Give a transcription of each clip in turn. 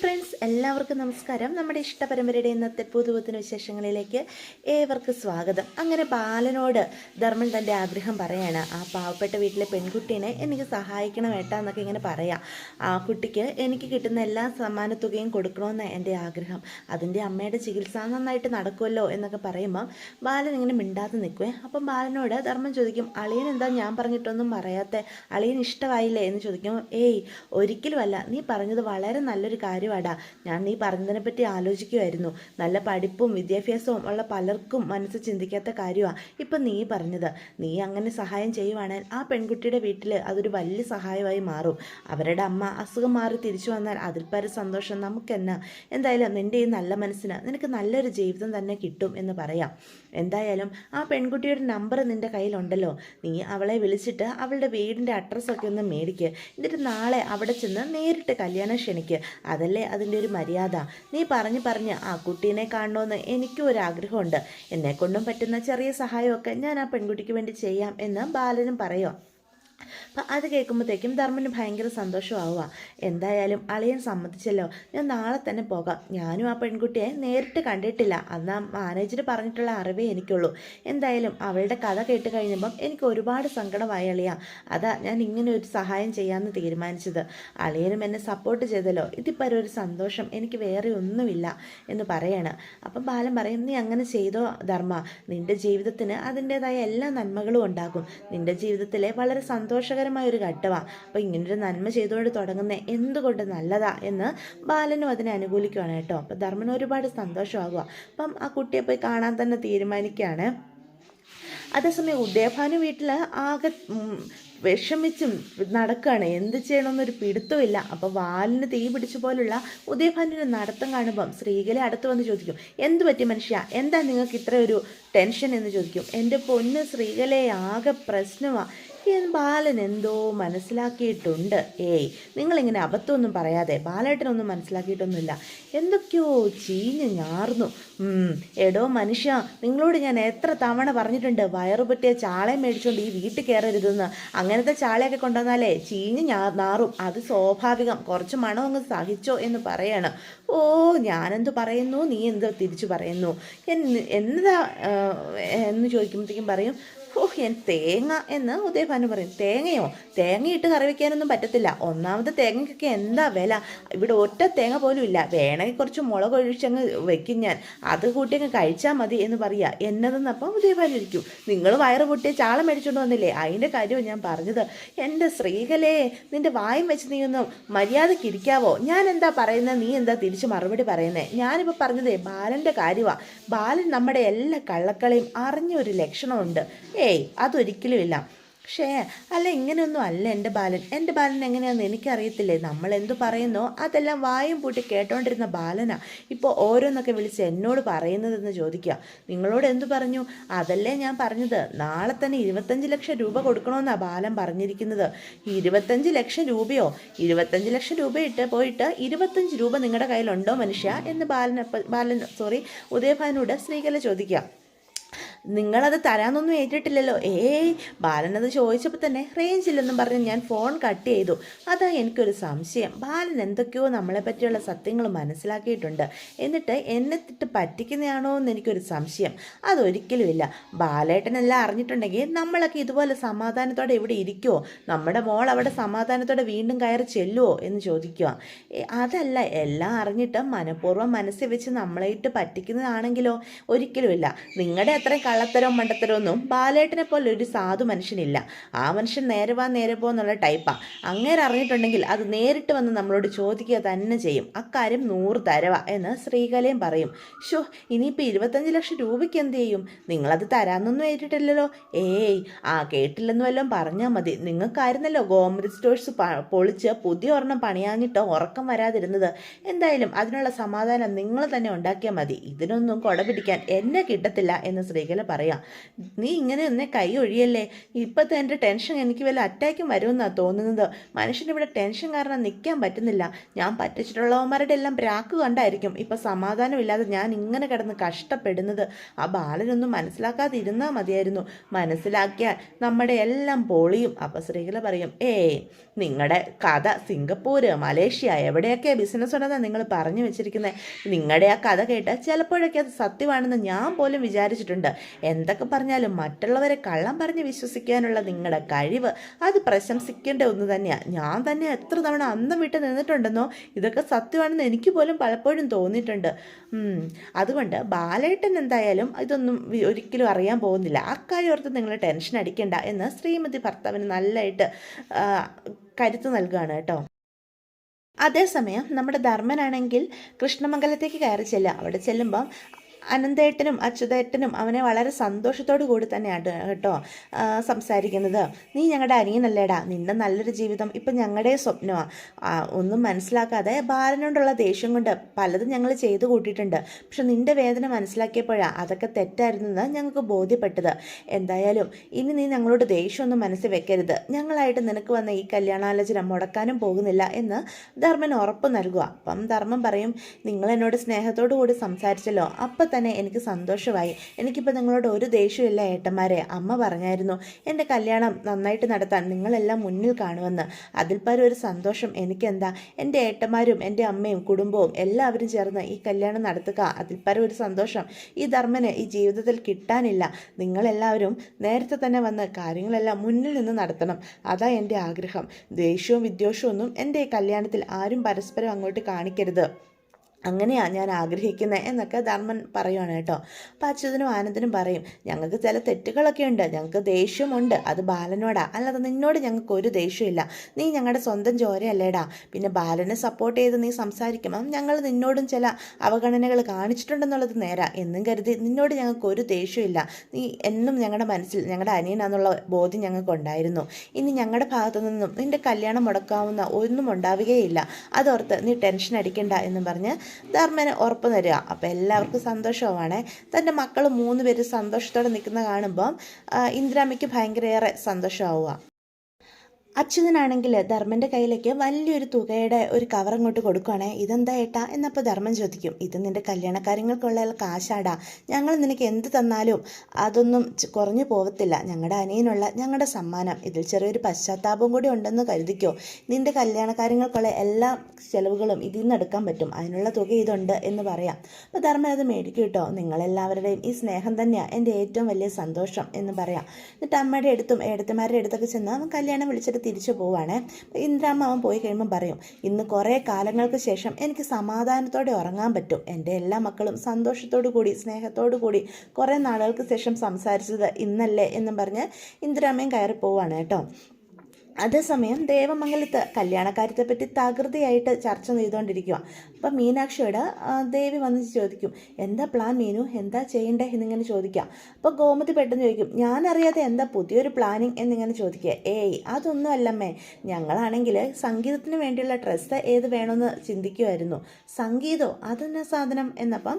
Friends എല്ലാവർക്കും നമസ്കാരം. നമ്മുടെ ഇഷ്ടപരമ്പരയുടെ ഇന്നത്തെ പുതുപുത്തിന് വിശേഷങ്ങളിലേക്ക് ഏവർക്കും സ്വാഗതം. അങ്ങനെ ബാലനോട് ധർമ്മൻ തന്റെ ആഗ്രഹം പറയാണ് ആ പാവപ്പെട്ട വീട്ടിലെ പെൺകുട്ടീനെ എനിക്ക് സഹായിക്കണം ഏട്ടാ എന്നൊക്കെ ഇങ്ങനെ പറയാം. ആ കുട്ടിക്ക് എനിക്ക് കിട്ടുന്ന എല്ലാ സമ്മാനത്തുകയും കൊടുക്കണമെന്ന് എന്റെ ആഗ്രഹം. അതിന്റെ അമ്മയുടെ ചികിത്സ നന്നായിട്ട് നടക്കുമല്ലോ എന്നൊക്കെ പറയുമ്പം ബാലൻ ഇങ്ങനെ മിണ്ടാതെ നിൽക്കുവേ അപ്പം ബാലനോട് ധർമ്മൻ ചോദിക്കും അളിയൻ എന്താ ഞാൻ പറഞ്ഞിട്ടൊന്നും പറയാത്ത? അളിയൻ ഇഷ്ടമായില്ലേ? എന്ന് ചോദിക്കും ഏയ് ഒരിക്കലുമല്ല. നീ പറഞ്ഞത് വളരെ നല്ലൊരു കാര്യമാടാ ഞാൻ നീ പറഞ്ഞതിനെ പറ്റി ആലോചിക്കുമായിരുന്നു നല്ല പഠിപ്പും വിദ്യാഭ്യാസവും ഉള്ള പലർക്കും മനസ്സ് ചിന്തിക്കാത്ത കാര്യമാണ് ഇപ്പം നീ പറഞ്ഞത്. നീ അങ്ങനെ സഹായം ചെയ്യുവാണെങ്കിൽ ആ പെൺകുട്ടിയുടെ വീട്ടിൽ അതൊരു വലിയ സഹായമായി മാറും. അവരുടെ അമ്മ അസുഖം മാറി തിരിച്ചു വന്നാൽ അതിൽ പര സന്തോഷം നമുക്കെന്നാ? എന്തായാലും നിന്റെ ഈ നല്ല മനസ്സിന് നിനക്ക് നല്ലൊരു ജീവിതം തന്നെ കിട്ടും എന്ന് പറയാം. എന്തായാലും ആ പെൺകുട്ടിയുടെ നമ്പർ നിന്റെ കയ്യിലുണ്ടല്ലോ. നീ അവളെ വിളിച്ചിട്ട് അവളുടെ വീടിന്റെ അഡ്രസ്സൊക്കെ ഒന്ന് മേടിക്ക്. എന്നിട്ട് നാളെ അവിടെ ചെന്ന് നേരിട്ട് കല്യാണം ക്ഷണിക്ക്. അതല്ലേ അതിന്റെ ഒരു മര്യാദ. നീ പറഞ്ഞു പറഞ്ഞ് ആ കുട്ടീനെ കാണണമെന്ന് എനിക്കും ഒരു ആഗ്രഹമുണ്ട്. എന്നെക്കൊണ്ടും പറ്റുന്ന ചെറിയ സഹായമൊക്കെ ഞാൻ ആ പെൺകുട്ടിക്ക് വേണ്ടി ചെയ്യാം എന്ന് ബാലനും പറയും. അപ്പം അത് കേൾക്കുമ്പോഴത്തേക്കും ധർമ്മന് ഭയങ്കര സന്തോഷമാവുക. എന്തായാലും അളിയൻ സമ്മതിച്ചല്ലോ. ഞാൻ നാളെ തന്നെ പോകാം. ഞാനും ആ പെൺകുട്ടിയെ നേരിട്ട് കണ്ടിട്ടില്ല. അന്ന് മാനേജർ പറഞ്ഞിട്ടുള്ള അറിവേ എനിക്കുള്ളൂ. എന്തായാലും അവളുടെ കഥ കേട്ട് കഴിഞ്ഞപ്പം എനിക്ക് ഒരുപാട് സങ്കടമായി അളിയ. അതാ ഞാൻ ഇങ്ങനെ ഒരു സഹായം ചെയ്യാമെന്ന് തീരുമാനിച്ചത്. അളിയനും എന്നെ സപ്പോർട്ട് ചെയ്തല്ലോ. ഇതിപ്പോൾ ഒരു സന്തോഷം. എനിക്ക് വേറെ ഒന്നുമില്ല എന്ന് പറയാണ്. അപ്പം ബാലൻ പറയും നീ അങ്ങനെ ചെയ്തോ ധർമ്മ? നിന്റെ ജീവിതത്തിന് അതിന്റെതായ എല്ലാ നന്മകളും ഉണ്ടാകും. നിന്റെ ജീവിതത്തിലെ വളരെ സന്തോഷകരമായ ഒരു ഘട്ടമാണ് അപ്പോൾ ഇങ്ങനൊരു നന്മ ചെയ്തുകൊണ്ട് തുടങ്ങുന്ന എന്തുകൊണ്ട് നല്ലതാ എന്ന് ബാലനും അതിനെ അനുകൂലിക്കുകയാണ് കേട്ടോ. അപ്പോൾ ധർമ്മന് ഒരുപാട് സന്തോഷമാകുക അപ്പം ആ കുട്ടിയെ പോയി കാണാൻ തന്നെ തീരുമാനിക്കുകയാണ് അതേസമയം ഉദയഭാനു വീട്ടിൽ ആകെ വിഷമിച്ചും നടക്കുകയാണ് എന്ത് ചെയ്യണമെന്നൊരു പിടുത്തമില്ല അപ്പോൾ വാലിന് തീ പിടിച്ച പോലുള്ള ഉദയഭാനുവിന്റെ നടത്തം കാണുമ്പം സ്ത്രീകളെ അടുത്ത് വന്ന് ചോദിക്കും എന്ത് പറ്റി മനുഷ്യ? എന്താ നിങ്ങൾക്ക് ഇത്ര ഒരു ടെൻഷൻ? എന്ന് ചോദിക്കും. എന്റെ പൊന്ന് സ്ത്രീകളെ ആകെ പ്രശ്നമാണ് ബാലൻ എന്തോ മനസ്സിലാക്കിയിട്ടുണ്ട്. ഏയ് നിങ്ങളിങ്ങനെ അബദ്ധമൊന്നും പറയാതെ ബാലേട്ടനൊന്നും മനസ്സിലാക്കിയിട്ടൊന്നുമില്ല. എന്തൊക്കെയോ ചീഞ്ഞ് ഞാർന്നു. എടോ മനുഷ്യ നിങ്ങളോട് ഞാൻ എത്ര തവണ പറഞ്ഞിട്ടുണ്ട് വയറു പറ്റിയ ചാളയും മേടിച്ചുകൊണ്ട് ഈ വീട്ടിൽ കയറരുതെന്ന് അങ്ങനത്തെ ചാളയൊക്കെ കൊണ്ടുവന്നാലേ ചീഞ്ഞ് ഞാ നാറും. അത് സ്വാഭാവികം. കുറച്ച് മണം അങ്ങ് സഹിച്ചോ എന്ന് പറയാണ്. ഓ ഞാനെന്ത് പറയുന്നു? നീ എന്തോ തിരിച്ചു പറയുന്നു. എന്താ എന്ന് ചോദിക്കുമ്പോഴത്തേക്കും പറയും ഓ ഞാൻ തേങ്ങ എന്ന് ഉദയഭാനു പറയും. തേങ്ങയോ? തേങ്ങയിട്ട് കറി വയ്ക്കാനൊന്നും പറ്റത്തില്ല. ഒന്നാമത് തേങ്ങയ്ക്കൊക്കെ എന്താ വില? ഇവിടെ ഒറ്റ തേങ്ങ പോലും ഇല്ല. വേണമെങ്കിൽ കുറച്ച് മുളക് ഒഴിച്ചങ്ങ് വെക്കും ഞാൻ. അത് കൂട്ടി അങ്ങ് കഴിച്ചാൽ മതി എന്ന് പറയുക എന്നതെന്നപ്പം ഉദയഭാനു ഇരിക്കും. നിങ്ങൾ വയറ് പൊട്ടിയ ചാളം മേടിച്ചുകൊണ്ട് വന്നില്ലേ? അതിന്റെ കാര്യവും ഞാൻ പറഞ്ഞത്. എന്റെ സ്ത്രീകളെ നിന്റെ വായും വെച്ച് നീ ഒന്ന് മര്യാദയ്ക്ക് ഇരിക്കാവോ? ഞാൻ എന്താ പറയുന്നത് നീ എന്താ തിരിച്ച് മറുപടി പറയുന്നത് ഞാനിപ്പോൾ പറഞ്ഞതേ ബാലന്റെ കാര്യമാണ് ബാലൻ നമ്മുടെ എല്ലാ കള്ളക്കളെയും അറിഞ്ഞൊരു ലക്ഷണമുണ്ട്. ഏയ് അതൊരിക്കലും ഇല്ല. പക്ഷേ അല്ല ഇങ്ങനെയൊന്നും അല്ല എന്റെ ബാലൻ. എന്റെ ബാലൻ എങ്ങനെയാണെന്ന് എനിക്കറിയത്തില്ലേ? നമ്മൾ എന്തു പറയുന്നോ അതെല്ലാം വായും പൂട്ടി കേട്ടോണ്ടിരുന്ന ബാലനാ. ഇപ്പോൾ ഓരോന്നൊക്കെ വിളിച്ച് എന്നോട് പറയുന്നതെന്ന് ചോദിക്കുക നിങ്ങളോട് എന്തു പറഞ്ഞു? അതല്ലേ ഞാൻ പറഞ്ഞത്. നാളെ തന്നെ ഇരുപത്തഞ്ച് ലക്ഷം രൂപ കൊടുക്കണമെന്നാണ് ബാലൻ പറഞ്ഞിരിക്കുന്നത്. ഇരുപത്തഞ്ച് ലക്ഷം രൂപയോ? ഇരുപത്തഞ്ച് ലക്ഷം രൂപ ഇട്ട് പോയിട്ട് ഇരുപത്തഞ്ച് രൂപ നിങ്ങളുടെ കയ്യിലുണ്ടോ മനുഷ്യ? എന്ന് ബാലൻ ബാലൻ സോറി ഉദയഭാനോട് സ്ത്രീകളെ ചോദിക്കുക നിങ്ങളത് തരാമെന്നൊന്നും ഏറ്റിട്ടില്ലല്ലോ. ഏയ് ബാലനത് ചോദിച്ചപ്പോൾ തന്നെ റേഞ്ചില്ലെന്നും പറഞ്ഞ് ഞാൻ ഫോൺ കട്ട് ചെയ്തു. അതാ എനിക്കൊരു സംശയം. ബാലൻ എന്തൊക്കെയോ നമ്മളെ പറ്റിയുള്ള സത്യങ്ങൾ മനസ്സിലാക്കിയിട്ടുണ്ട്. എന്നിട്ട് എന്നെ തിട്ട് പറ്റിക്കുന്നതാണോ എന്ന് എനിക്കൊരു സംശയം. ഇല്ല. ബാലേട്ടനെല്ലാം അറിഞ്ഞിട്ടുണ്ടെങ്കിൽ നമ്മളൊക്കെ ഇതുപോലെ സമാധാനത്തോടെ ഇവിടെ ഇരിക്കുമോ നമ്മുടെ മോൾ അവിടെ സമാധാനത്തോടെ വീണ്ടും കയറി ചെല്ലുമോ എന്ന് ചോദിക്കുക അതല്ല എല്ലാം അറിഞ്ഞിട്ട് മനഃപൂർവം മനസ്സിൽ വെച്ച് നമ്മളെ ഇട്ട് പറ്റിക്കുന്നതാണെങ്കിലോ? ഒരിക്കലുമില്ല നിങ്ങളുടെ അത്രയും കള്ളത്തരവും മണ്ടത്തരവും ഒന്നും ബാലേട്ടനെ പോലെ ഒരു സാധു മനുഷ്യനില്ല. ആ മനുഷ്യൻ നേരെ വാ നേരെ പോ എന്നുള്ള ടൈപ്പാണ് അങ്ങനെ അറിഞ്ഞിട്ടുണ്ടെങ്കിൽ അത് നേരിട്ട് വന്ന് നമ്മളോട് ചോദിക്കുക തന്നെ ചെയ്യും. അക്കാര്യം നൂറ് തരവ എന്ന് ശ്രീകലയും പറയും. ഷോ ഇനിയിപ്പോൾ ഇരുപത്തഞ്ച് ലക്ഷം രൂപയ്ക്ക് എന്ത് ചെയ്യും? നിങ്ങളത് തരാമെന്നൊന്നും ഏറ്റിട്ടില്ലല്ലോ. ഏയ് ആ കേട്ടില്ലെന്ന് വല്ലതും പറഞ്ഞാൽ മതി. നിങ്ങൾക്കായിരുന്നല്ലോ ഗോമതി സ്റ്റോഴ്സ് പൊളിച്ച് പുതിയ ഒരെണ്ണം പണിയാഞ്ഞിട്ട് ഉറക്കം വരാതിരുന്നത്. എന്തായാലും അതിനുള്ള സമാധാനം നിങ്ങൾ തന്നെ ഉണ്ടാക്കിയാൽ മതി. ഇതിനൊന്നും കൊട പിടിക്കാൻ എന്നെ കിട്ടത്തില്ല എന്ന് ശ്രീകല പറയാം നീ ഇങ്ങനെ എന്നെ കൈ ഒഴിയല്ലേ? ഇപ്പോഴത്തെ എന്റെ ടെൻഷൻ എനിക്ക് വല്ല അറ്റാക്കും വരുമെന്നാണ് തോന്നുന്നത്. മനുഷ്യന് ഇവിടെ ടെൻഷൻ കാരണം നിൽക്കാൻ പറ്റുന്നില്ല. ഞാൻ പറ്റിച്ചിട്ടുള്ളവന്മാരുടെ എല്ലാം പ്രാക്ക് കണ്ടായിരിക്കും. ഇപ്പം സമാധാനമില്ലാതെ ഞാൻ ഇങ്ങനെ കിടന്ന് കഷ്ടപ്പെടുന്നത്. ആ ബാലനൊന്നും മനസ്സിലാക്കാതെ ഇരുന്നാൽ മതിയായിരുന്നു. മനസ്സിലാക്കിയാൽ നമ്മുടെ എല്ലാം പൊളിയും. അപ്പം സ്ത്രീകൾ പറയും ഏയ് നിങ്ങളുടെ കഥ സിംഗപ്പൂര് മലേഷ്യ എവിടെയൊക്കെ ബിസിനസ് ഉണ്ടെന്നാണ് നിങ്ങൾ പറഞ്ഞു വെച്ചിരിക്കുന്നത് നിങ്ങളുടെ ആ കഥ കേട്ടാൽ ചിലപ്പോഴൊക്കെ അത് സത്യമാണെന്ന് ഞാൻ പോലും വിചാരിച്ചിട്ടുണ്ട്. എന്തൊക്കെ പറഞ്ഞാലും മറ്റുള്ളവരെ കള്ളം പറഞ്ഞ് വിശ്വസിക്കാനുള്ള നിങ്ങളുടെ കഴിവ് അത് പ്രശംസിക്കേണ്ട ഒന്ന് തന്നെയാണ് ഞാൻ തന്നെ എത്ര തവണ അന്തം വിട്ട് നിന്നിട്ടുണ്ടെന്നോ ഇതൊക്കെ സത്യമാണെന്ന് എനിക്ക് പോലും പലപ്പോഴും തോന്നിയിട്ടുണ്ട്. അതുകൊണ്ട് ബാലേട്ടൻ എന്തായാലും ഇതൊന്നും ഒരിക്കലും അറിയാൻ പോകുന്നില്ല. അക്കാര്യം ഓർത്ത് നിങ്ങൾ ടെൻഷൻ അടിക്കേണ്ട എന്ന് ശ്രീമതി ഭർത്താവിന് നല്ലതായിട്ട് കരുത്ത് നൽകുകയാണ് കേട്ടോ. അതേസമയം നമ്മുടെ ധർമ്മനാണെങ്കിൽ കൃഷ്ണമംഗലത്തേക്ക് കയറി ചെല്ലുക. അവിടെ ചെല്ലുമ്പം അനന്തേട്ടനും അച്യുതേട്ടനും അവനെ വളരെ സന്തോഷത്തോടു കൂടി തന്നെയാണ് കേട്ടോ സംസാരിക്കുന്നത്. നീ ഞങ്ങളുടെ അനിയനല്ലേടാ. നിന്റെ നല്ലൊരു ജീവിതം ഇപ്പം ഞങ്ങളുടെ സ്വപ്നമാണ് ഒന്നും മനസ്സിലാക്കാതെ ബാലനോടുള്ള ദേഷ്യം കൊണ്ട് പലതും ഞങ്ങൾ ചെയ്തു കൂട്ടിയിട്ടുണ്ട്. പക്ഷെ നിന്റെ വേദന മനസ്സിലാക്കിയപ്പോഴാണ് അതൊക്കെ തെറ്റായിരുന്നെന്ന് ഞങ്ങൾക്ക് ബോധ്യപ്പെട്ടത്. എന്തായാലും ഇനി നീ ഞങ്ങളോട് ദേഷ്യമൊന്നും മനസ്സിൽ വെക്കരുത്. ഞങ്ങളായിട്ട് നിനക്ക് വന്ന ഈ കല്യാണാലോചന മുടക്കാനും പോകുന്നില്ല എന്ന് ധർമ്മൻ ഉറപ്പ് നൽകുക അപ്പം ധർമ്മം പറയും നിങ്ങൾ എന്നോട് സ്നേഹത്തോടു കൂടി സംസാരിച്ചല്ലോ. അപ്പം തന്നെ എനിക്ക് സന്തോഷമായി. എനിക്കിപ്പോൾ നിങ്ങളോട് ഒരു ദേഷ്യമില്ല ഏട്ടന്മാരെ. അമ്മ പറഞ്ഞായിരുന്നു എന്റെ കല്യാണം നന്നായിട്ട് നടത്താൻ നിങ്ങളെല്ലാം മുന്നിൽ കാണുമെന്ന്. അതിൽ പരം ഒരു സന്തോഷം എനിക്കെന്താ? എന്റെ ഏട്ടന്മാരും എന്റെ അമ്മയും കുടുംബവും എല്ലാവരും ചേർന്ന് ഈ കല്യാണം നടത്തുക. അതിൽ പരം ഒരു സന്തോഷം. ഈ ധർമ്മന് ഈ ജീവിതത്തിൽ കിട്ടാനില്ല. നിങ്ങളെല്ലാവരും നേരത്തെ തന്നെ വന്ന് കാര്യങ്ങളെല്ലാം മുന്നിൽ നിന്ന് നടത്തണം. അതാ എന്റെ ആഗ്രഹം. ദേഷ്യവും വിദ്വേഷവും ഒന്നും എന്റെ കല്യാണത്തിൽ ആരും പരസ്പരം അങ്ങോട്ട് കാണിക്കരുത്. അങ്ങനെയാണ് ഞാൻ ആഗ്രഹിക്കുന്നത് എന്നൊക്കെ ധർമ്മൻ പറയുവാണ് കേട്ടോ. അപ്പോൾ അച്യുതനും ആനന്ദനും പറയും ഞങ്ങൾക്ക് ചില തെറ്റുകളൊക്കെ ഉണ്ട് ഞങ്ങൾക്ക് ദേഷ്യമുണ്ട് അത് ബാലനോടാ. അല്ലാതെ നിന്നോട് ഞങ്ങൾക്ക് ഒരു ദേഷ്യമില്ല നീ ഞങ്ങളുടെ സ്വന്തം ചോരയല്ലേടാ. പിന്നെ ബാലനെ സപ്പോർട്ട് ചെയ്ത് നീ സംസാരിക്കുമ്പം ഞങ്ങൾ നിന്നോടും ചില അവഗണനകൾ കാണിച്ചിട്ടുണ്ടെന്നുള്ളത് നേരാ. എന്നും കരുതി നിന്നോട് ഞങ്ങൾക്ക് ഒരു ദേഷ്യമില്ല നീ എന്നും ഞങ്ങളുടെ മനസ്സിൽ ഞങ്ങളുടെ അനിയനാന്നുള്ള ബോധ്യം ഞങ്ങൾക്കുണ്ടായിരുന്നു ഇനി ഞങ്ങളുടെ ഭാഗത്തു നിന്നും നിന്റെ കല്യാണം മുടക്കാവുന്ന ഒന്നും ഉണ്ടാവുകയില്ല. അതോർത്ത് നീ ടെൻഷൻ അടിക്കണ്ട എന്നും പറഞ്ഞ് ധർമ്മന് ഉറപ്പ് തരിക. അപ്പോൾ എല്ലാവർക്കും സന്തോഷവുമാണ്. തന്റെ മക്കൾ മൂന്ന് പേര് സന്തോഷത്തോടെ നിൽക്കുന്ന കാണുമ്പം ഇന്ദിരാമ്മയ്ക്ക് ഭയങ്കരയേറെ സന്തോഷമാവുക. അച്യുതനാണെങ്കിൽ ധർമ്മന്റെ കയ്യിലേക്ക് വലിയൊരു തുകയുടെ ഒരു കവർ അങ്ങോട്ട് കൊടുക്കുകയാണെ ഇതെന്താ ഏട്ടാ? എന്നപ്പോൾ ധർമ്മൻ ചോദിക്കും ഇത് നിന്റെ കല്യാണ കാര്യങ്ങൾക്കുള്ള കാശാടാ. ഞങ്ങൾ നിനക്ക് എന്ത് തന്നാലും അതൊന്നും കുറഞ്ഞു പോകത്തില്ല ഞങ്ങളുടെ അനിയനുള്ള ഞങ്ങളുടെ സമ്മാനം. ഇതിൽ ചെറിയൊരു പശ്ചാത്താപം കൂടി ഉണ്ടെന്ന് കരുതിക്കോ. നിന്റെ കല്യാണ കാര്യങ്ങൾക്കുള്ള എല്ലാ ചെലവുകളും ഇതിൽ നിന്ന് എടുക്കാൻ പറ്റും. അതിനുള്ള തുക ഇതുണ്ട് എന്ന് പറയാം. അപ്പോൾ ധർമ്മൻ അത് മേടിക്കും കേട്ടോ. നിങ്ങളെല്ലാവരുടെയും ഈ സ്നേഹം തന്നെയാണ് എന്റെ ഏറ്റവും വലിയ സന്തോഷം എന്ന് പറയാം. എന്നിട്ട് അമ്മയുടെ അടുത്തും ഏടത്തിമാരുടെ അടുത്തൊക്കെ ചെന്ന് കല്യാണം വിളിച്ചിട്ട് തിരിച്ചു പോവാണ്. ഇന്ദ്രാമ്മ അവൻ പോയി കഴിയുമ്പോൾ പറയും ഇന്ന് കുറേ കാലങ്ങൾക്ക് ശേഷം എനിക്ക് സമാധാനത്തോടെ ഉറങ്ങാൻ പറ്റും. എന്റെ എല്ലാ മക്കളും സന്തോഷത്തോടു കൂടി സ്നേഹത്തോടു കൂടി കുറേ നാളുകൾക്ക് ശേഷം സംസാരിച്ചത് ഇന്നല്ലേ എന്നും പറഞ്ഞ് ഇന്ദ്രാമ്മയും കയറി പോവാണ് കേട്ടോ. അതേസമയം ദേവമംഗലത്ത് കല്യാണക്കാര്യത്തെപ്പറ്റി തകൃതിയായിട്ട് ചർച്ച ചെയ്തുകൊണ്ടിരിക്കുക അപ്പം മീനാക്ഷിയോട് ദേവി വന്ന് ചോദിക്കും എന്താ പ്ലാൻ മീനു? എന്താ ചെയ്യണ്ടേ? എന്നിങ്ങനെ ചോദിക്കാം അപ്പോൾ ഗോമതി പെട്ടെന്ന് ചോദിക്കും ഞാനറിയാതെ എന്താ പുതിയൊരു പ്ലാനിങ് എന്നിങ്ങനെ ചോദിക്കുക. ഏയ് അതൊന്നും അല്ലമ്മേ ഞങ്ങളാണെങ്കിൽ സംഗീതത്തിന് വേണ്ടിയുള്ള ഡ്രസ്സ് ഏത് വേണമെന്ന് ചിന്തിക്കുമായിരുന്നു സംഗീതോ? അതെന്നാ സാധനം? എന്നപ്പം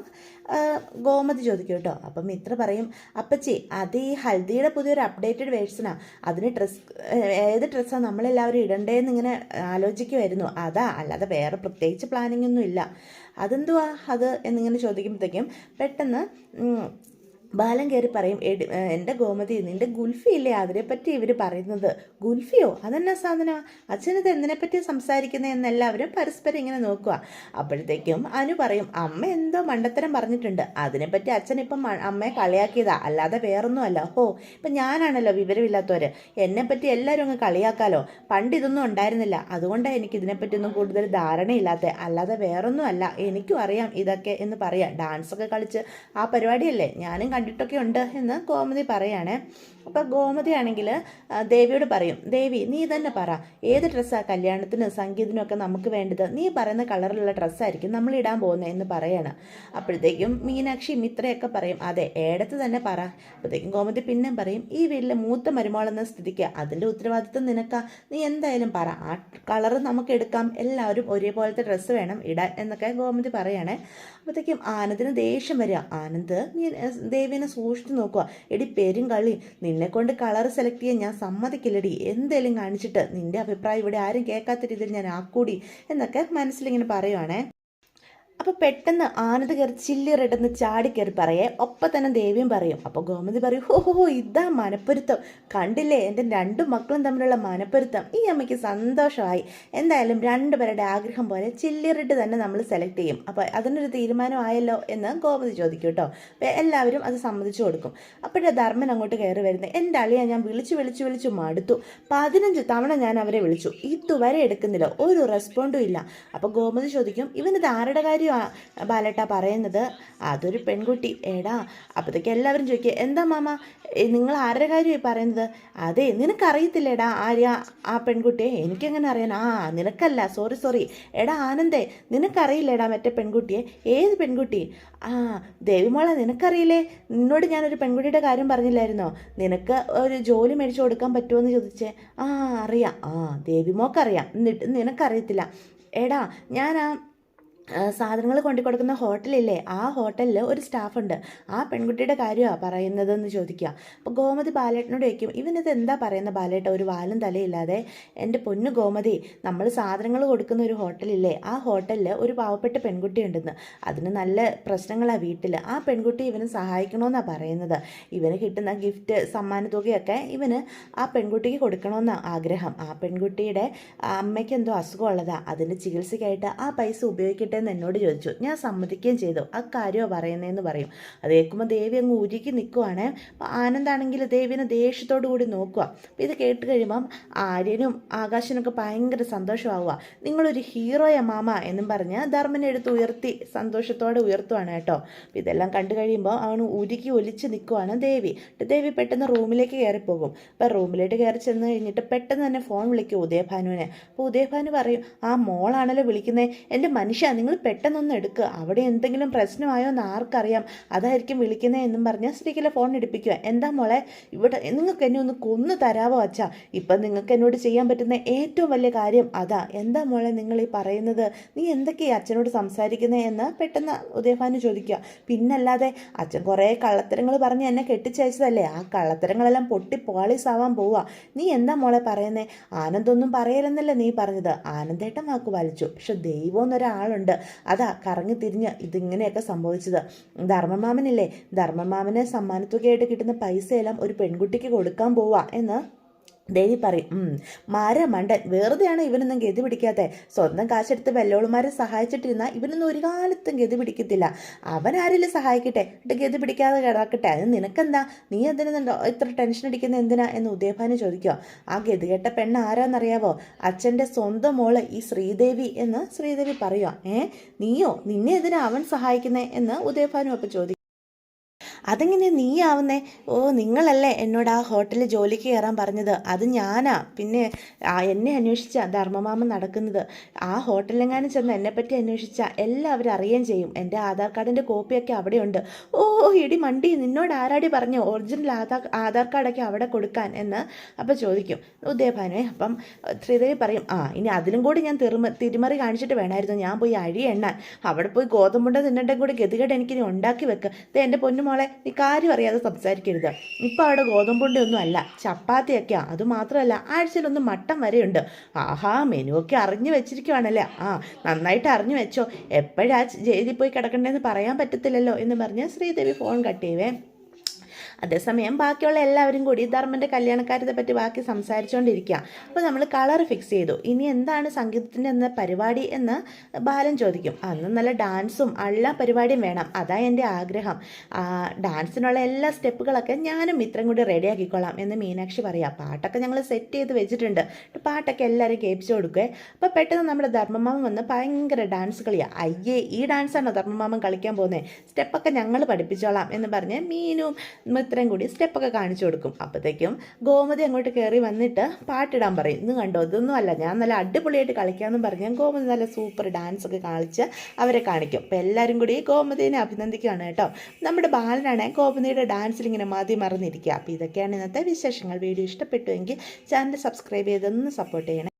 ഗോമതി ചോദിക്കും കേട്ടോ. അപ്പം മിത്ര പറയും. അപ്പച്ചി അത് ഈ ഹൽദിയുടെ പുതിയൊരു അപ്ഡേറ്റഡ് വേർഷനാണ് അതിന് ഡ്രസ് ഏത് ഡ്രസ്സാണ് നമ്മളെല്ലാവരും ഇടണ്ടേന്ന് ഇങ്ങനെ ആലോചിക്കുമായിരുന്നു അതാ അല്ലാതെ വേറെ പ്രത്യേകിച്ച് പ്ലാനിങ് ഒന്നും ഇല്ല. അതെന്തുവാ അത് എന്നിങ്ങനെ ചോദിക്കുമ്പോഴത്തേക്കും പെട്ടെന്ന് ഉം, ബാലൻ കയറി പറയും എടി എന്റെ ഗോമതി നിന്റെ ഗുൽഫി ഇല്ലേ? അതിനെപ്പറ്റി ഇവർ പറയുന്നത്. ഗുൽഫിയോ? അതെന്നാ സാധനം? അച്ഛനത് എന്തിനെപ്പറ്റി സംസാരിക്കുന്നത് എന്നെല്ലാവരും പരസ്പരം ഇങ്ങനെ നോക്കുക അപ്പോഴത്തേക്കും അനു പറയും അമ്മ എന്തോ മണ്ടത്തരം പറഞ്ഞിട്ടുണ്ട്. അതിനെപ്പറ്റി അച്ഛൻ ഇപ്പം അമ്മയെ കളിയാക്കിയതാ. അല്ലാതെ വേറൊന്നുമല്ല. ഓ ഇപ്പം ഞാനാണല്ലോ വിവരമില്ലാത്തവർ എന്നെപ്പറ്റി എല്ലാവരും അങ്ങ് കളിയാക്കാലോ? പണ്ട് ഇതൊന്നും ഉണ്ടായിരുന്നില്ല. അതുകൊണ്ടാണ് എനിക്ക് ഇതിനെപ്പറ്റിയൊന്നും കൂടുതൽ ധാരണയില്ലാത്ത. അല്ലാതെ വേറൊന്നുമല്ല. എനിക്കും അറിയാം ഇതൊക്കെ എന്ന് പറയാം. ഡാൻസൊക്കെ കളിച്ച് ആ പരിപാടിയല്ലേ? ഞാനും കണ്ടിട്ടൊക്കെ ഉണ്ട് എന്ന് ഗോമതി പറയാണ്. അപ്പോൾ ഗോമതി ആണെങ്കിൽ ദേവിയോട് പറയും ദേവി നീ തന്നെ പറ. ഏത് ഡ്രസ്സാണ് കല്യാണത്തിന് സംഗീതത്തിനും ഒക്കെ നമുക്ക് വേണ്ടത്? നീ പറയുന്ന കളറിലുള്ള ഡ്രസ്സായിരിക്കും നമ്മൾ ഇടാൻ പോകുന്നത് എന്ന് പറയാണ്. അപ്പോഴത്തേക്കും മീനാക്ഷി മിത്രയൊക്കെ പറയും അതെ ഏടത്ത് തന്നെ പറ. അപ്പോഴത്തേക്കും ഗോമതി പിന്നെ പറയും ഈ വീട്ടിലെ മൂത്ത മരുമോളെന്ന സ്ഥിതിക്ക് അതിന്റെ ഉത്തരവാദിത്വം നിനക്കാ. നീ എന്തായാലും പറ. ആ കളറ് നമുക്ക് എടുക്കാം. എല്ലാവരും ഒരേപോലത്തെ ഡ്രസ്സ് വേണം ഇടാൻ എന്നൊക്കെ ഗോമതി പറയണേ. അപ്പോഴത്തേക്കും ആനന്ദിന് ദേഷ്യം വരിക. ആനന്ദ് ദേവി ദേവിനെ സൂക്ഷിച്ചു നോക്കുക. എടി പേരും കളി നിന്നെ കൊണ്ട് കളർ സെലക്ട് ചെയ്യാൻ ഞാൻ സമ്മതിക്കില്ലടി. എന്തേലും കാണിച്ചിട്ട് നിന്റെ അഭിപ്രായം ഇവിടെ ആരും കേൾക്കാത്ത രീതിയിൽ ഞാൻ ആക്കൂടി എന്നൊക്കെ മനസ്സിലിങ്ങനെ പറയുവാണേ. അപ്പോൾ പെട്ടെന്ന് ആനന്ദ് കയറി ചില്ലിറിട്ടെന്ന് ചാടി കയറി പറയേ ഒപ്പം തന്നെ ദേവിയും പറയും അപ്പോൾ ഗോമതി പറയും ഹോ ഹോ ഇതാ മനപ്പൊരുത്തം. കണ്ടില്ലേ എന്റെ രണ്ട് മക്കളും തമ്മിലുള്ള മനപ്പൊരുത്തം. ഈ അമ്മയ്ക്ക് സന്തോഷമായി. എന്തായാലും രണ്ടുപേരുടെ ആഗ്രഹം പോലെ ചില്ലിറിട്ട് തന്നെ നമ്മൾ സെലക്ട് ചെയ്യും. അപ്പോൾ അതിനൊരു തീരുമാനമായല്ലോ എന്ന് ഗോമതി ചോദിക്കും കേട്ടോ. അപ്പോൾ എല്ലാവരും അത് സമ്മതിച്ചു കൊടുക്കും. അപ്പോഴേ ധർമ്മൻ അങ്ങോട്ട് കയറി വരുന്നത്. എന്റെ അളിയെ ഞാൻ വിളിച്ചു വിളിച്ചു വിളിച്ചു മടുത്തു. പതിനഞ്ച് തവണ ഞാൻ അവരെ വിളിച്ചു. ഇതുവരെ എടുക്കുന്നില്ല. ഒരു റെസ്പോണ്ടും ഇല്ല. അപ്പോൾ ഗോമതി ചോദിക്കും ഇവനിത് ആരുടെ കാര്യമാണ് ബാലേട്ട പറയുന്നത് അതൊരു പെൺകുട്ടി. എടാ അപ്പോഴത്തേക്ക് എല്ലാവരും ചോദിക്കുക എന്താ മാമ? നിങ്ങൾ ആരുടെ കാര്യമായി പറയുന്നത്? അതെ നിനക്കറിയത്തില്ലേടാ ആര്യ ആ പെൺകുട്ടിയെ? എനിക്കെങ്ങനെ അറിയാൻ? ആ നിനക്കല്ല സോറി സോറി എടാ ആനന്ദേ നിനക്കറിയില്ലേടാ മറ്റേ പെൺകുട്ടിയെ? ഏത് പെൺകുട്ടി? ആ ദേവിമോളെ നിനക്കറിയില്ലേ? നിന്നോട് ഞാനൊരു പെൺകുട്ടിയുടെ കാര്യം പറഞ്ഞില്ലായിരുന്നോ? നിനക്ക് ഒരു ജോലി മേടിച്ചു കൊടുക്കാൻ പറ്റുമോ എന്ന് ചോദിച്ചേ. ആ അറിയാം. ആ ദേവിമോക്കറിയാം. എന്നിട്ട് നിനക്കറിയത്തില്ല. എടാ ഞാൻ ആ സാധനങ്ങൾ കൊണ്ടു കൊടുക്കുന്ന ഹോട്ടലില്ലേ ആ ഹോട്ടലിൽ ഒരു സ്റ്റാഫുണ്ട്. ആ പെൺകുട്ടിയുടെ കാര്യമാണ് പറയുന്നതെന്ന് ചോദിക്കുക. അപ്പോൾ ഗോമതി ബാലേട്ടനോട് ചോദിക്കും ഇവനിത് എന്താ പറയുന്ന ബാലേട്ട ഒരു വാലും തലയില്ലാതെ? എന്റെ പൊന്നു ഗോമതി നമ്മൾ സാധനങ്ങൾ കൊടുക്കുന്ന ഒരു ഹോട്ടലില്ലേ ആ ഹോട്ടലിൽ ഒരു പാവപ്പെട്ട പെൺകുട്ടി ഉണ്ടെന്ന് അതിന് നല്ല പ്രശ്നങ്ങളാണ് വീട്ടിൽ ആ പെൺകുട്ടി ഇവന് സഹായിക്കണമെന്നാണ് പറയുന്നത്. ഇവന് കിട്ടുന്ന ഗിഫ്റ്റ് സമ്മാനത്തുകയൊക്കെ ഇവന് ആ പെൺകുട്ടിക്ക് കൊടുക്കണമെന്നാണ് ആഗ്രഹം. ആ പെൺകുട്ടിയുടെ അമ്മയ്ക്ക് എന്തോ അസുഖമുള്ളതാണ് അതിന്റെ ചികിത്സയ്ക്കായിട്ട് ആ പൈസ ഉപയോഗിക്കട്ടെ എന്ന് എന്നോട് ചോദിച്ചു. ഞാൻ സമ്മതിക്കുകയും ചെയ്തു. ആ കാര്യമാണ് പറയുന്നതെന്ന് പറയും. അത് കേൾക്കുമ്പോൾ ദേവി അങ്ങ് ഉരുക്കി നിൽക്കുവാണ് അപ്പോൾ ആനന്ദാണെങ്കിൽ ദേവിനെ ദേഷ്യത്തോടു കൂടി നോക്കുക. അപ്പോൾ ഇത് കേട്ട് കഴിയുമ്പം ആര്യനും ആകാശനൊക്കെ ഭയങ്കര സന്തോഷമാവുക. നിങ്ങളൊരു ഹീറോയ മാമ എന്നും പറഞ്ഞ് ധർമ്മനെ എടുത്ത് ഉയർത്തി സന്തോഷത്തോടെ ഉയർത്തുവാണ് കേട്ടോ. അപ്പോൾ ഇതെല്ലാം കണ്ടു കഴിയുമ്പോൾ അവൻ ഉരുക്കി ഒലിച്ച് നിൽക്കുവാണ് ദേവി. ദേവി പെട്ടെന്ന് റൂമിലേക്ക് കയറിപ്പോകും. അപ്പോൾ റൂമിലേക്ക് കയറി ചെന്ന് കഴിഞ്ഞിട്ട് പെട്ടെന്ന് തന്നെ ഫോൺ വിളിക്കും ഉദയഭാനുവിനെ. അപ്പോൾ ഉദയഭാനു പറയും ആ മോളാണല്ലോ വിളിക്കുന്നത് എന്റെ മനുഷ്യ നിങ്ങൾ പെട്ടെന്നൊന്ന് എടുക്കുക അവിടെ എന്തെങ്കിലും പ്രശ്നമായോ എന്ന് ആർക്കറിയാം. അതായിരിക്കും വിളിക്കുന്നത് എന്നും പറഞ്ഞ് സ്ത്രീക്കിലെ ഫോൺ എടുപ്പിക്കുക എന്താ മോളെ? ഇവിടെ നിങ്ങൾക്ക് എന്നെ ഒന്ന് കൊന്നു തരാവോ അച്ഛാ? ഇപ്പം നിങ്ങൾക്ക് എന്നോട് ചെയ്യാൻ പറ്റുന്ന ഏറ്റവും വലിയ കാര്യം അതാ. എന്താ മോളെ നിങ്ങൾ ഈ പറയുന്നത്? നീ എന്തൊക്കെയാ അച്ഛനോട് സംസാരിക്കുന്നത് എന്ന് പെട്ടെന്ന് ഉദയഭാനു ചോദിക്കുക. പിന്നല്ലാതെ അച്ഛൻ കുറേ കള്ളത്തരങ്ങൾ പറഞ്ഞ് എന്നെ കെട്ടിച്ചയച്ചതല്ലേ? ആ കള്ളത്തരങ്ങളെല്ലാം പൊട്ടി പോളീസാവാൻ പോവുക നീ എന്താ മോളെ പറയുന്നത് ആനന്ദൊന്നും പറയലെന്നല്ലേ നീ പറഞ്ഞത്? ആനന്ദേട്ടൻ വാക്ക് വലിച്ചു. പക്ഷെ ദൈവം എന്നൊരാളുണ്ട്. അതാ കറങ്ങി തിരിഞ്ഞ് ഇതിങ്ങനെയൊക്കെ സംഭവിച്ചത്. ധർമ്മമാമനില്ലേ? ധർമ്മമാമന് സമ്മാനത്തുകയായിട്ട് കിട്ടുന്ന പൈസയെല്ലാം ഒരു പെൺകുട്ടിക്ക് കൊടുക്കാൻ പോവാ എന്ന് ദേവി പറയും ഉം, മാര മണ്ടൻ വെറുതെയാണ് ഇവനൊന്നും ഗതി പിടിക്കാത്ത? സ്വന്തം കാശെടുത്ത് വെല്ലോളുമാരെ സഹായിച്ചിട്ടിരുന്ന ഇവനൊന്നും ഒരു കാലത്തും ഗതി പിടിക്കത്തില്ല. അവൻ ആരെങ്കിലും സഹായിക്കട്ടെ? എന്നിട്ട് ഗതി പിടിക്കാതെ കിടക്കട്ടെ? അത് നിനക്കെന്താ? നീ എന്തിനുണ്ടോ ഇത്ര ടെൻഷൻ അടിക്കുന്ന എന്തിനാ? എന്ന് ഉദയഭാനു ചോദിക്കുക ആ ഗതികെട്ട പെണ്ണ് ആരാന്നറിയാവോ? അച്ഛന്റെ സ്വന്തം മോൾ ഈ ശ്രീദേവി എന്ന് ശ്രീദേവി പറയുക ഏ നീയോ? നിന്നെ എന്തിനാ അവൻ സഹായിക്കുന്നേ? എന്ന് ഉദയഭാനു അപ്പം ചോദിക്കും അതെങ്ങനെ നീ ആവുന്നേ ഓ നിങ്ങളല്ലേ എന്നോട് ആ ഹോട്ടലിൽ ജോലിക്ക് കയറാൻ പറഞ്ഞത്. അത് ഞാനാ. പിന്നെ എന്നെ അന്വേഷിച്ച ധർമ്മമാമ നടക്കുന്നത്. ആ ഹോട്ടലിലെങ്ങാനും ചെന്ന് എന്നെപ്പറ്റി അന്വേഷിച്ച എല്ലാവരും അറിയുകയും ചെയ്യും. എന്റെ ആധാർ കാർഡിന്റെ കോപ്പിയൊക്കെ അവിടെയുണ്ട്. ഓ ഇടി മണ്ടി നിന്നോട് ആരാടി പറഞ്ഞു? ഒറിജിനൽ ആധാർ ആധാർ കാർഡൊക്കെ അവിടെ കൊടുക്കാൻ എന്ന് അപ്പോൾ ചോദിക്കും. ഉദയഭാനുവേ അപ്പം ശ്രീദേവി പറയും ആ ഇനി അതിലും കൂടി ഞാൻ തിരുമ തിരുമറി കാണിച്ചിട്ട് വേണമായിരുന്നു ഞാൻ പോയി അഴി എണ്ണാൻ. അവിടെ പോയി ഗോതമ്പുണ്ട തിന്നേണ്ട കൂടി ഗതികേട് എനിക്കിനി ഉണ്ടാക്കി വെക്കുക ദേ എന്റെ പൊന്നുമോളെ നീ കാര്യം അറിയാതെ സംസാരിക്കരുത്. ഇപ്പം അവിടെ ഗോതമ്പുണ്ടി ഒന്നും അല്ല. ചപ്പാത്തിയൊക്കെയാ അതുമാത്രമല്ല ആഴ്ചയിലൊന്ന് മട്ടൻ വരെയുണ്ട്. ആഹാ മെനു ഒക്കെ അറിഞ്ഞു വെച്ചിരിക്കുവാണല്ലേ. ആ നന്നായിട്ട് അറിഞ്ഞു വെച്ചോ. എപ്പോഴാ ജയിലിൽ പോയി കിടക്കണ്ടേന്ന് പറയാൻ പറ്റത്തില്ലല്ലോ എന്ന് പറഞ്ഞ് ശ്രീദേവി ഫോൺ കട്ട് ചെയ്യുവേ അതേസമയം ബാക്കിയുള്ള എല്ലാവരും കൂടി ധർമ്മന്റെ കല്യാണക്കാര്യത്തെ പറ്റി ബാക്കി സംസാരിച്ചുകൊണ്ടിരിക്കുക അപ്പോൾ നമ്മൾ കളർ ഫിക്സ് ചെയ്തു. ഇനി എന്താണ് സംഗീതത്തിന്റെ എന്ന പരിപാടി എന്ന് ബാലൻ ചോദിക്കും. അന്ന് നല്ല ഡാൻസും എല്ലാ പരിപാടിയും വേണം. അതാ എന്റെ ആഗ്രഹം. ഡാൻസിനുള്ള എല്ലാ സ്റ്റെപ്പുകളൊക്കെ ഞാനും ഇത്രയും കൂടി റെഡിയാക്കിക്കോളാം എന്ന് മീനാക്ഷി പറയാം. പാട്ടൊക്കെ ഞങ്ങൾ സെറ്റ് ചെയ്ത് വെച്ചിട്ടുണ്ട്. പാട്ടൊക്കെ എല്ലാവരും കേൾപ്പിച്ചു കൊടുക്കുക അപ്പോൾ പെട്ടെന്ന് നമ്മുടെ ധർമ്മമാമൻ വന്ന് ഭയങ്കര ഡാൻസ് കളിയാണ് അയ്യേ ഈ ഡാൻസാണോ ധർമ്മമാമൻ കളിക്കാൻ പോകുന്നത് സ്റ്റെപ്പൊക്കെ ഞങ്ങൾ പഠിപ്പിച്ചോളാം എന്ന് പറഞ്ഞ് മീനും ഇത്രയും കൂടി സ്റ്റെപ്പൊക്കെ കാണിച്ചു കൊടുക്കും. അപ്പോഴത്തേക്കും ഗോമതി അങ്ങോട്ട് കയറി വന്നിട്ട് പാട്ടിടാൻ പറയും. ഇന്ന് കണ്ടോ? ഇതൊന്നും അല്ല. ഞാൻ നല്ല അടിപൊളിയായിട്ട് കളിക്കാമെന്നും പറഞ്ഞ് ഗോമതി നല്ല സൂപ്പർ ഡാൻസ് ഒക്കെ കാണിച്ച് അവരെ കാണിക്കും. അപ്പോൾ എല്ലാവരും കൂടി ഗോമതിനെ അഭിനന്ദിക്കുകയാണ് കേട്ടോ. നമ്മുടെ ബാലനാണ് ഗോമതിയുടെ ഡാൻസിൽ ഇങ്ങനെ മതി മറന്നിരിക്കുക. അപ്പോൾ ഇതൊക്കെയാണ് ഇന്നത്തെ വിശേഷങ്ങൾ. വീഡിയോ ഇഷ്ടപ്പെട്ടുവെങ്കിൽ ചാനൽ സബ്സ്ക്രൈബ് ചെയ്തൊന്ന് സപ്പോർട്ട് ചെയ്യണം.